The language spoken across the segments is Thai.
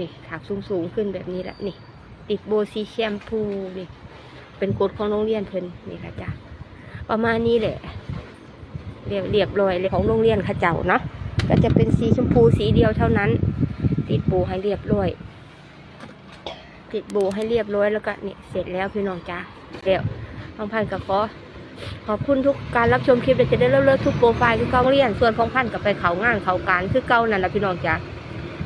นี่ถากสูงๆขึ้นแบบนี้แหละนี่ ติดโบซีแชมพูนี่ เป็นกฎของโรงเรียนเพิ่นนี่ค่ะจ้ะประมาณนี้แหละ เรียบเรียบร้อยเลยของโรงเรียนเข้าเจ้าเนาะก็จะเป็นสีชมพูสีเดียวเท่านั้น ติดโบให้เรียบร้อย ติดโบให้เรียบร้อยแล้วก็นี่เสร็จแล้วพี่น้องจ้าเดี๋ยวพองพันกับขอขอบคุณทุกการรับชมคลิปเดี๋ยวจะได้เลิกเลิกทุกโปรไฟล์คือเก้าเรียนส่วนพองพันกับไปเขางานเขาการคือเก้านั่นแหละพี่น้องจ้า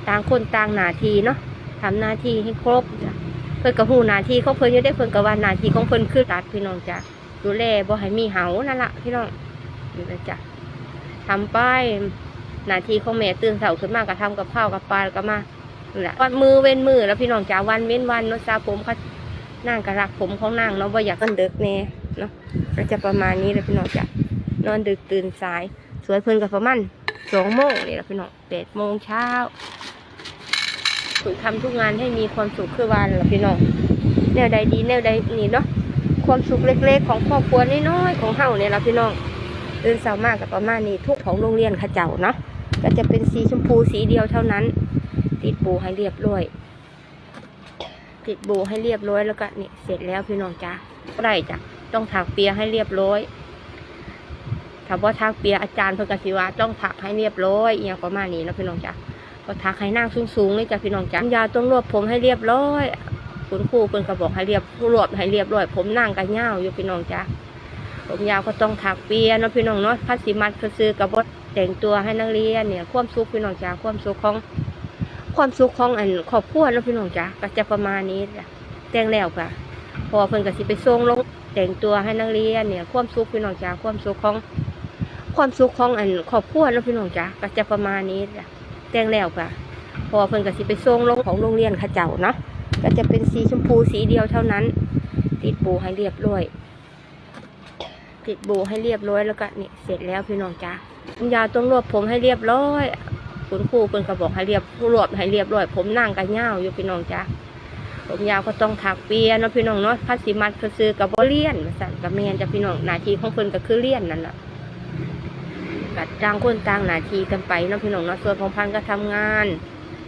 ต่างคนต่างหน้าที่เนาะทำหน้าที่ให้ครบจ้ะเพิ่นกับหูหน้าที่ของเพิ่นอยังได้เพิ่นกับว่าหน้าที่ของเพิ่นคือตัดพี่น้องจ้าดูแลบ่ให้มีเหานั่นละพี่น้องนี่นะจ้ะทำป้ายหน้าที่ของแม่ตื่นเช้าขึ้นมาก็ทำกับข้าวกับปลาก็มานั่นแหละวันมือเว้นมือแล้วพี่น้องจ๋าวันเว้นวันเนาะจ้าผมเขานางกระรักผมของนางเนาะว่าอยากกันดึกแน่เนาะก็จะประมาณนี้เลยพี่น้องจ๋านอนดึกตื่นสาย สวยเพิ่นกับประมาณสองโมงนี่แหละพี่น้องแปดโมงเช้า ฝึกทำทุกงานให้มีความสุขคือวันละพี่น้องแนวใดดีแนวใดนี่เนาะความสุขเล็กๆ ของครอบครัวน้อยๆของเฮาเนี่ยละพี่น้องตื่นเช้ามากกับประมาณนี้ทุกของโรงเรียนเข้าเจ้าเนาะก็จะเป็นสีชมพูสีเดียวเท่านั้น ติดโบให้เรียบร้อยติดโบให้เรียบร้อยแล้วก็นี่เสร็จแล้วพี่น้องจ้าไรจ้ะต้องถักเปียให้เรียบร้อยถ้าว่าถักเปียอาจารย์เพิ่นกสิว่าต้องถักให้เรียบร้อยอย่างประมาณนี้นะพี่น้องจ้า ก็ถักให้นั่งสูงๆเลยจ้ะพี่น้องจ้ายาต้องรวบผมให้เรียบร้อยคุณครูเพิ่นก็บอกให้เรียบรวบให้เรียบร้อย ผมนั่งกันยาอยู่พี่น้องจ้าผมยาวก็ต้องถักเปียเนาะพี่น้องเนาะพัสิมัดซื้อๆกับบดแต่งตัวให้นักเรียนเนี่ยความสุขพี่น้องจ้าความสุขของ ความสุขของอันครอบครัวแล้วพี่น้องจ้ะก็จะประมาณนี้จ้ะแต่งแล้วค่ะพอเพิ่นก็สิไปส่งลงแต่งตัวให้นักเรียนเนี่ย ความสุขพี่น้องจ้ะความสุขของ ความสุขของอันครอบครัวแล้วพี่น้องจ้ะก็จะประมาณนี้จ้ะ แต่งแล้วค่ะพอเพิ่นก็สิไปส่งลงของโรงเรียนข้าเจ้าเนาะก็จะเป็นสีชมพูสีเดียวเท่านั้น ติดโบให้เรียบร้อยติดโบให้เรียบร้อยแล้วก็นี่เสร็จแล้วพี่น้องจ้ะคุณยาต้องรวบผมให้เรียบร้อยคุณครูเพิ่นก็บอกให้เรียบรวบให้เรียบร้อย ผมนั่งกันยาอยู่พี่น้องจ้าผมยาวก็ต้องถักเปียเนาะพี่น้องเนาะพัสิมัดซื้อกับบเลียนมาสั่นกับแม่นจ้ะพี่น้องหน้าที่ของเพิ่นก็คือเลียนนั่นแหละ กัดต่างคนต่างหน้าที่กันไปเนาะพี่น้องเนาะส่วนของพันก็ทำงาน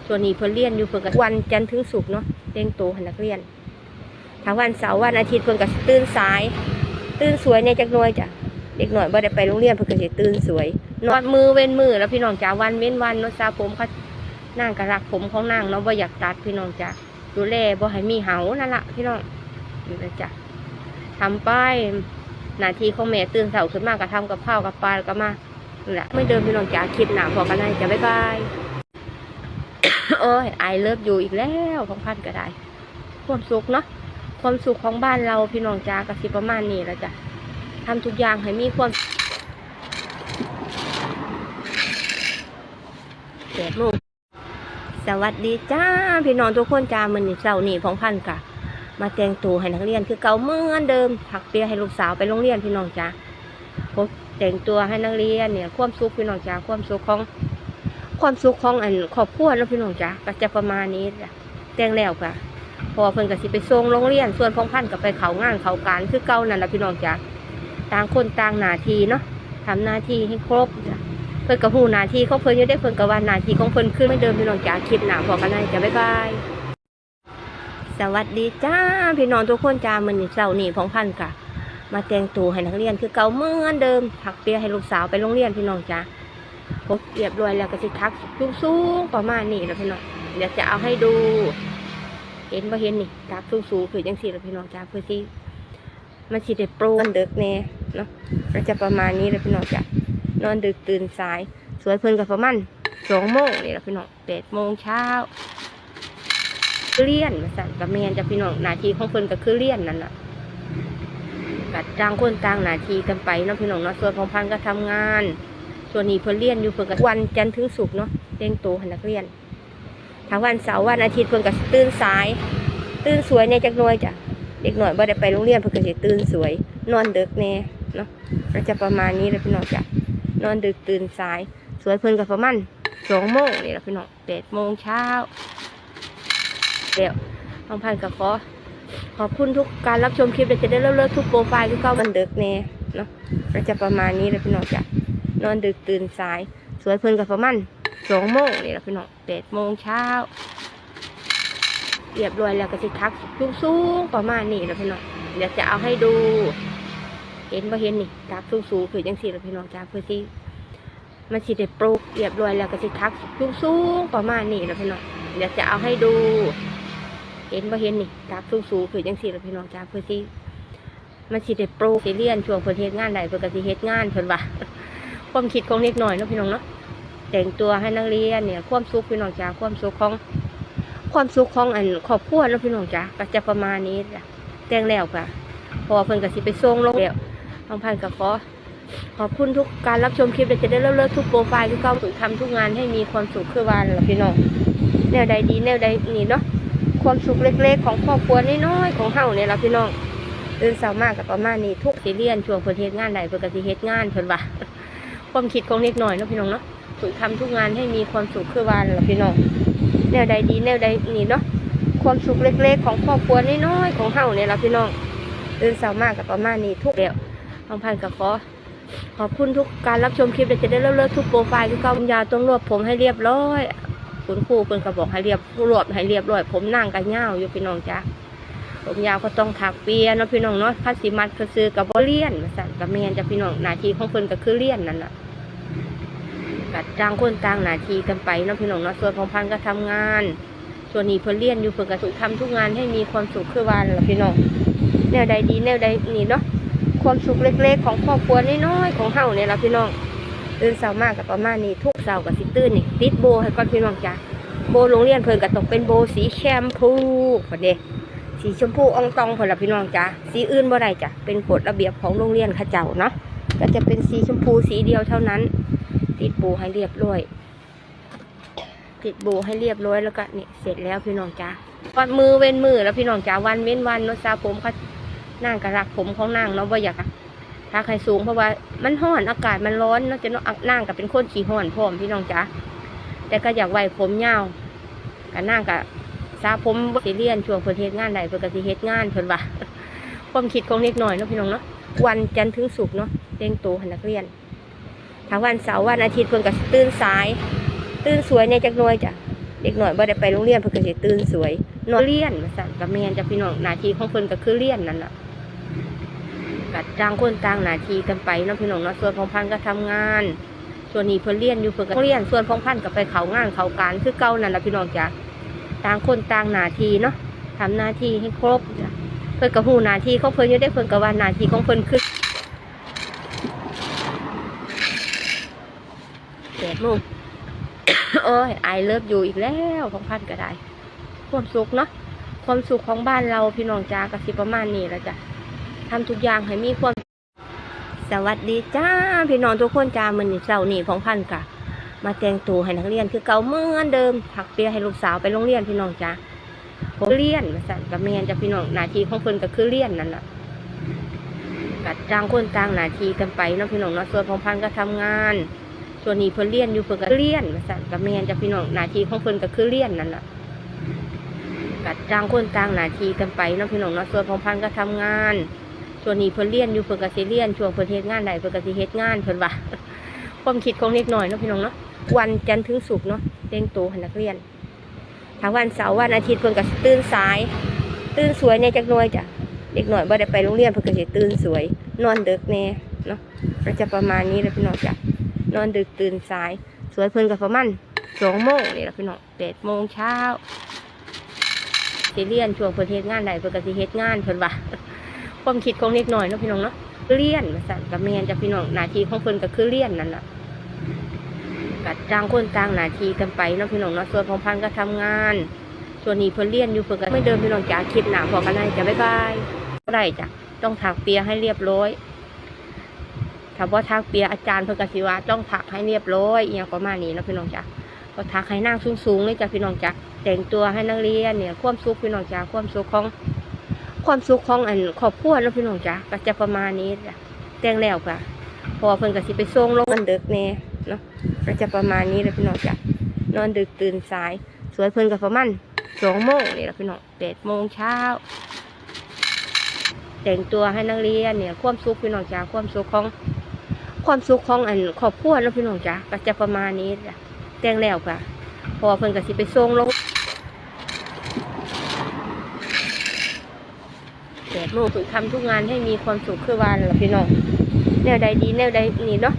ส่วนนี้เพิ่นเลียนอยู่เพิ่นก็วันจันทร์ถึงศุกร์เนาะเร่งโตห้นักเรียนถ้าวันเสาร์วันอาทิตย์เพิ่นก็ตื่นสาย ตื่นสวยเนี่ยจักหน่อยจ้ะเด็กหน่อยบ่ได้ไปโรงเรียนเพิ่นก็สิตื่นสวยนอนมือเว้นมือแล้วพี่น้องจ๋าวันเว้นวันเนาะจ้าผมเขานางกระรักผมของนางเนาะว่อยากตัดพี่น้องจ๋าดูแลบ่ให้มีเหานั่นละพี่น้องนี่นะจ๊ะทำป้ายหน้าที่ของแม่ตื่นเช้าขึ้นมาก็ทำกับข้าวกับปลาแล้วก็มา แหละไม่เดิมพี่น้องจ๋าคลิปหนาพอกันได้จ้ะบ๊ายบายโอ้ยไอเลิฟอยู่อีกแล้วของพันก็ได้ ความสุขเนาะความสุขของบ้านเราพี่น้องจ๋าก็สิประมาณนี้แหละจ้ะทำทุกอย่างให้มีความแปดโมงสวัสดีจ้าพี่น้องทุกคนจ้ามันนี่เสาร์นี่ของพันกะมาแต่งตัวให้นักเรียนคือเก่าเหมือนเดิมถักเปียให้ลูกสาวไปโรงเรียนพี่น้องจ้าผม แต่งตัวให้นักเรียนเนี่ย ความสุขพี่น้องจ้าความสุขของ ความสุขของอันครอบครัวแล้วพี่น้องจ้าก็จะประมาณนี้จ้ะแต่งแล้วค่ะพอเพิ่นก็สิไปส่งโรงเรียนส่วนของพันก็ไปเขางานเขาการคือเก่านั่นแหละพี่น้องจ้าต่างคนต่างหน้าที่เนาะทำหน้าที่ให้ครบจ้ะเพิ่นกับหูหน้าที่เของเพิ่นยังได้เพิ่นกับว่าหน้าที่ของเพิ่นขึ้นไม่เดิมพี่น้องจ๋าคลิปหนาบอกันได้จ้ะบ๊ายบายสวัสดีจ้าพี่น้องทุกคนจ้ามันเสาร์นี่ของพันกะ มาแต่งตัวให้นักเรียนคือเก่าเหมือนเดิมถักเปียให้ลูกสาวไปโรงเรียนพี่น้องจ้าผมเรียบร้อยแล้วก็สิทักสูงๆประมาณนี้แล้วพี่น้องเดี๋ยวจะเอาให้ดู เห็นบ่เห็นนี่ทักสูงๆคือจังสี่แล้วพี่น้องจ้าเพื่อที่มันสิได้โปร่งเด็กแน่เนาะก็จะประมาณนี้แล้วพี่น้องจ้านอนดึกตื่นสาย สวยเพลินกับประมาณสองโมงนี่แหละพี่น้องแปดโมงเช้าเลี่ยนมาสั่นกับแมนจะพี่น้องนาทีของเพิ่นก็คือเลี่ยนนั่นแหละ กัดต่างคนต่างหน้าที่กันไปเนาะพี่น้องเนาะส่วนของพันก็ทำงาน ส่วนนี้เพิ่นเลี่ยนอยู่เพิ่นก็วันจันทร์ถึงศุกร์เนาะเร่งโตให้นักเรียนถ้าวันเสาร์วันอาทิตย์เพิ่นก็ตื่นสาย ตื่นสวยเนี่ยจักหน่อยจ้ะเด็กหน่อยบ่ได้ไปโรงเรียนเพิ่นก็สิตื่นสวย นอนดึกแน่เนาะก็จะประมาณนี้เลยพี่น้องจ้ะนอนดึกตื่นสาย สวยเพิ่อนกับประมาณสองโมงนี่แหละพี่น้องแปดโมงเช้าเดี๋ยวน้องพันกับขอ ขอบคุณทุกการรับชมคลิปเดี๋ยวจะได้เลิกเลิกทุกโปรไฟล์คือเก้ามันดึกแน่เนาะก็จะประมาณนี้เลยพี่น้องจ้ะนอนดึกตื่นสาย สวยเพลินกับประมาณสองโมงนี่แหละพี่น้องแปดโมงเช้าเรียบร้อยแล้วก็สิทักสูงๆประมาณนี้แล้วพี่น้องเดี๋ยวจะเอาให้ดู เห็นบ่เห็นนี่ทักสูงๆคือจังซี่แล้วพี่น้องจ้าเพื่อที่มันสิได้ปลูกเรียบร้อยแล้วก็สิทักสูงๆประมาณนี้แล้วพี่น้องเดี๋ยวจะเอาให้ดู เห็นบ่เห็นนี่ทักสูงๆคือจังซี่ล้วพี่น้องจ้าเพื่อที่มันสิได้ปลูกสิเรียนช่วงเพิ่นเฮ็ดงานใดเพิ่นก็สิเฮ็ดงานเพิ่อนว่าความคิดของเล็กหน้อยเนาะพี่น้องเนาะแต่งตัวให้นักเรียนเนี่ย ความสุขพี่น้องจ้าความสุขของ ความสุขของอันครอบครัวแล้วพี่น้องจ้าก็จะประมาณนี้จ้ะแต่งแล้วค่ะพอเพิ่อนกสิไปส่งลงแล้วทางพันก็ขอขอบคุณทุกการรับชมคลิปเดี๋ยวจะได้เลิกเลิกทุกโปรไฟล์ทุกเก้าฝึกทำทุกงานให้มีความสุขคือวานละพี่น้องแนวใดดีแนวใดนี่เนาะ ความสุขเล็กๆ ของครอบครัวน้อยๆของเฮาเนี่ยละพี่น้องตื่นเช้ามากกับประมาณนี้ทุกสิเรียนช่วงเพิ่นเฮ็ดงานใดเพิ่นก็สิเฮ็ดงานเพิ่นว่าความคิดของเล็กน้อยเนาะพี่น้องเนาะฝึกทำทุกงานให้มีความสุขคือวานละพี่น้องแนวใดดีแนวใดนี่เนาะความสุขเล็กๆ ของครอบครัวน้อยๆของเฮาเนี่ยละพี่น้องตื่นเช้ามากกับประมาณนี้ทุกเดียวทางพันกับขอขอบคุณทุกการรับชมคลิปเดี๋ยวจะได้เลิกเลิกทุกโปรไฟล์คือเก่ายาต้องรวบผมให้เรียบร้อย คุณครูเพิ่นก็บอกให้เรียบรวบให้เรียบร้อย ผมนั่งกันยาวอยู่พี่น้องจ้าผมยาวก็ต้องถักเปียเนาะพี่น้องเนาะพัดสิมัดก็ซื้อกับบเลียนมาสั่นกับแมนจ้ะพี่น้องหนาทีของเพิ่นก็คือเลียนนั่นแหละกัดจ้างคนต่างหนาทีกันไปเนาะพี่น้องเนาะส่วนของพันก็ทำงาน ส่วนนี้เพิ่นเรียนอยู่เพิ่นก็ถูกทำทุกงานให้มีความสุขคือวานล่ะพี่น้องแนวใดดีแนวใดนี่เนาะความสุขเล็กๆ ของครอบครัวน้อยๆของเฮาเนี่ยละพี่น้อง ตื่นเช้ามากกับประมาณนี้ทุกเช้ากับสิตื่นนี่ติดโบให้ก่อนพี่น้องจ้ะโบโรงเรียนเพิ่นก็ต้องเป็นโบสีแชมพูพอดีสีชมพูอองตองเพิ่นล่ะพี่น้องจ้ะสีอื่นบ่ได้จ้ะเป็นกฎระเบียบของโรงเรียนขาเจ้าเนาะก็จะเป็นสีชมพูสีเดียวเท่านั้น ติดโบให้เรียบร้อยติดโบให้เรียบร้อยแล้วก็นี่เสร็จแล้วพี่น้องจ้าวันมือเว้นมือแล้วพี่น้องจ้าวันเว้นวันเนาะซาผมเขานั่งกระรักผมของนั่งเนาะว่าอยาก ถ้าใครสูงเพราะว่ามันห้อนอากาศมันร้อนนาะจะเนาะนั่งกับเป็นคนขี้ห้อนพร้อมพี่น้องจ้าแต่ก็อยากไว้ผมยาวก็นั่งกับซาผมสิเรียนช่วงเพิ่นเฮ็ดงานใดเพิ่นก็สิเฮ็ดงานเพิ่อนว่าความคิดของเล็กหน้อยเนาะพี่น้องเนาะวันจันทร์ถึงศุกร์เนาะเต็งโตวให้นักเรียนถ้าวันเสาร์วันอาทิตย์เพิ่อนก็สิตื่นสายตื่นสวยในจักหน่อยจ้ะเด็กหน่อยบ่ได้ไปโรงเรียนเพิ่นก็สิตื่นสวยนอนเรียนว่าซั่นกับแม่นจ้ะพี่น้องนาทีของเพิ่อนก็คือเรียนนั่นล่ะ ก็ต่างคนต่างหน้าที่กันไปเนาะพี่น้องเนาะส่วนของพันก็ทำงาน ส่วนนี้เพิ่นเรียนอยู่เพิ่นก็เรียนส่วนของพันก็ไปเขางานเขาการคือเก่านั่นล่ะพี่น้องจ้ะต่างคนต่างหน้าที่เนาะทำหน้าที่ให้ครบจ้ะเพิ่นก็ฮู้หน้าที่ของเพิ่นยู่ได้เพิ่อนก็ว่าหน้าที่ของเพิ่นคือแปดโมงโอ้ยไอเลิฟอยู่อีกแล้วของพันก็ได้ความสุขเนาะความสุขของบ้านเราพี่น้องจ้ากสิประมาณนี้แล้วจ้ะ ทำทุกอย่างให้มีความ สวัสดีจ้าพี่น้องทุกคนจ้ามันเสาร์นี้ของพันกะ มาแต่งตัวให้นักเรียนคือเก่าเหมือนเดิมถักเปียให้ลูกสาวไปโรงเรียนพี่น้องจ้าผมเรียนมาสั่นกับแม่นจะพี่น้องหน้าที่ของเพิ่นก็คือเรียนนั่นแหละกัดจ้างคนต่างหน้าที่กันไปเนาะพี่น้องเนาะส่วนของพันก็ทำงานส่วนนี้เพิ่นเรียนอยู่เพิ่นก็เรียนมาสั่นกับแม่นจะพี่น้องหน้าที่ของเพิ่นก็คือเรียนนั่นแหละกัดจ้างคนต่างหน้าที่กันไปเนาะพี่น้องเนาะส่วนของพันก็ทำงาน ส่วนนี้เพิ่นเรียนอยู่เพิ่นก็สิเรียนช่วงเพิ่นเฮ็ดงานใดเพิ่นก็สิเฮ็ดงานเพิ่นว่าความคิดของเล็กน้อยเนาะพี่น้องเนาะวันจันทร์ถึงศุกร์เนาะเต็งโตให้นักเรียนถ้าวันเสาร์วันอาทิตย์เพิ่นก็สิตื่นสาย ตื่นสวยในจักหน่อยจ้ะเด็กหน่อยบ่ได้ไปโรงเรียนเพิ่นก็สิตื่นสวย นอนดึกแน่เนาะก็จะประมาณนี้แหละพี่น้องจ้ะนอนดึกตื่นสาย สวยเพิ่นกับประมาณสองโมงนี่แหละพี่น้องแปดโมงเช้าสิเรียนช่วงเพิ่นเฮ็ดงานใดเพิ่นก็สิเฮ็ดงานเพิ่นว่า ความคิดของเล็กน้อยเนาะพี่น้องเนาะเรียนมาสั่นกับแม่นจะพี่น้องหนาทีของเพิ่นก็คือเรียนนั่นแหละกัดต่างคนต่างหนาทีกันไปเนาะพี่น้องเนาะส่วนของพันก็ทำงานส่วนนี้เพิ่นเรียนอยู่เพิ่นก็ไม่เดินพี่น้องจ๋าคลิปหนาพอกันได้จ้ะบ๊ายบายได้จ้ะต้องถักเปียให้เรียบร้อยถ้าว่าทักเปียอาจารย์เพิ่นก็สิว่าต้องถักให้เรียบร้อยอหย่างประมาณนี้เนาะพี่น้องจ้ะก็ถักให้นั่งสูงๆเลยจ้ะพี่น้องจ้ะแต่งตัวให้นักเรียนเนี่ยความสุขพี่น้องจ้ะความสุขของ ความสุขของอันครอบครัวเนาะพี่น้องจ้ะก็จะประมาณนี้จ้ะแต่งแล้วค่ะพอเพิ่นก็สิไปส่งลงมันดึกแน่เนาะก็จะประมาณนี้เลยพี่น้องจ้ะนอนดึกตื่นสาย สวยเพิ่นก็ประมาณสองโมงนี่แหละพี่น้องแปดโมงเช้าแต่งตัวให้นักเรียนเนี่ย ความสุขพี่น้องจ้ะความสุขของ ความสุขของอันครอบครัวเนาะพี่น้องจ้ะก็จะประมาณนี้จ้ะแต่งแล้วค่ะพอเพิ่นก็สิไปส่งลง โมฝึกทำทุกงานให้มีความสุขคือวานเหรอพี่น้องแนวใดดีแนวใดนี่เนาะ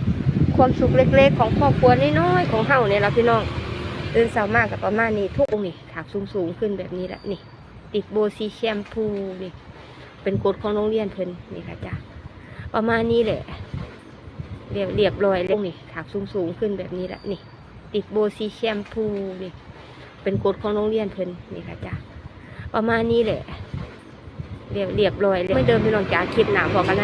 ความสุขเล็กๆ ของครอบครัวน้อยๆของเฮาเนี่ยเราพี่น้องตื่นเช้ามากกับประมาณนี้ทุกนี่ถากสูงๆขึ้นแบบนี้แหละนี่ ติดโบซีแชมพูนี่เป็นกฎของโรงเรียนเพิ่นนี่ค่ะจ้ะประมาณนี้แหละเรียบเรียบร้อยเลยนี่ถากสูงๆขึ้นแบบนี้แหละนี่ ติดโบซีแชมพูนี่เป็นกฎของโรงเรียนเพิ่นนี่ค่ะจ้ะประมาณนี้แหละ เรียบเรียบร้อยเลยไม่เดินไปลองจากคลิปหนาพอกันนะ